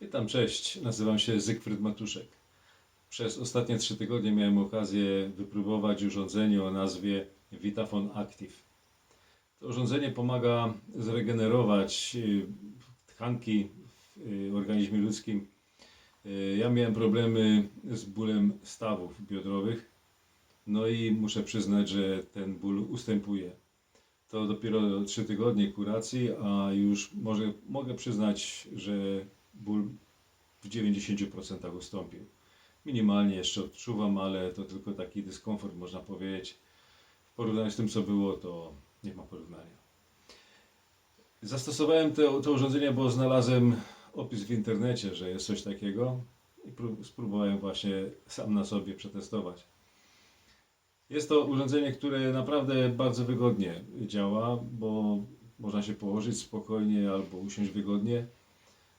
Witam, cześć. Nazywam się Zygfryd Matuszek. Przez ostatnie trzy tygodnie miałem okazję wypróbować urządzenie o nazwie Vitafone Active. To urządzenie pomaga zregenerować y, tkanki w y, organizmie ludzkim. Y, Ja miałem problemy z bólem stawów biodrowych, no i muszę przyznać, że ten ból ustępuje. To dopiero trzy tygodnie kuracji, a już może, mogę przyznać, że ból w 90% ustąpił. Minimalnie jeszcze odczuwam, ale to tylko taki dyskomfort, można powiedzieć. W porównaniu z tym, co było, to nie ma porównania. Zastosowałem to, to urządzenie, bo znalazłem opis w internecie, że jest coś takiego i pró- spróbowałem właśnie sam na sobie przetestować. Jest to urządzenie, które naprawdę bardzo wygodnie działa, bo można się położyć spokojnie albo usiąść wygodnie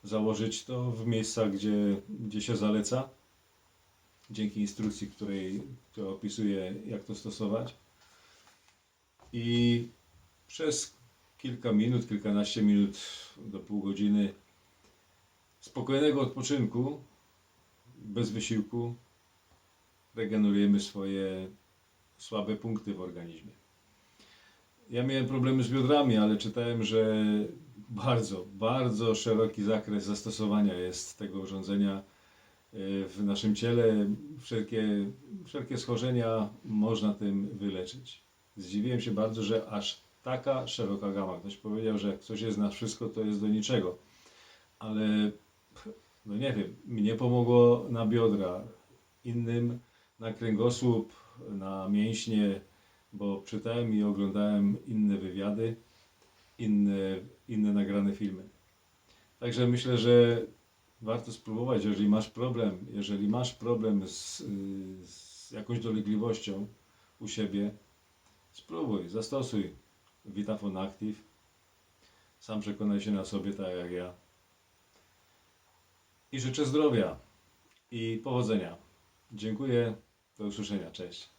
założyć to w miejscach, gdzie, gdzie się zaleca, dzięki instrukcji, której, która opisuje, jak to stosować. I przez kilka minut, kilkanaście minut do pół godziny spokojnego odpoczynku, bez wysiłku, regenerujemy swoje słabe punkty w organizmie. Ja miałem problemy z biodrami, ale czytałem, że bardzo, bardzo szeroki zakres zastosowania jest tego urządzenia y, w naszym ciele. Wszelkie, wszelkie schorzenia można tym wyleczyć. Zdziwiłem się bardzo, że aż taka szeroka gama. Ktoś powiedział, że jak coś jest na wszystko, to jest do niczego. Ale no nie wiem, mnie pomogło na biodra, innym na kręgosłup, na mięśnie, bo czytałem i oglądałem inne wywiady, inne, inne nagrane filmy. Także myślę, że warto spróbować, jeżeli masz problem, jeżeli masz problem z, z jakąś dolegliwością u siebie, spróbuj, zastosuj Vitafone Active. Sam przekonaj się na sobie, tak jak ja. I życzę zdrowia i powodzenia. Dziękuję, do usłyszenia, cześć.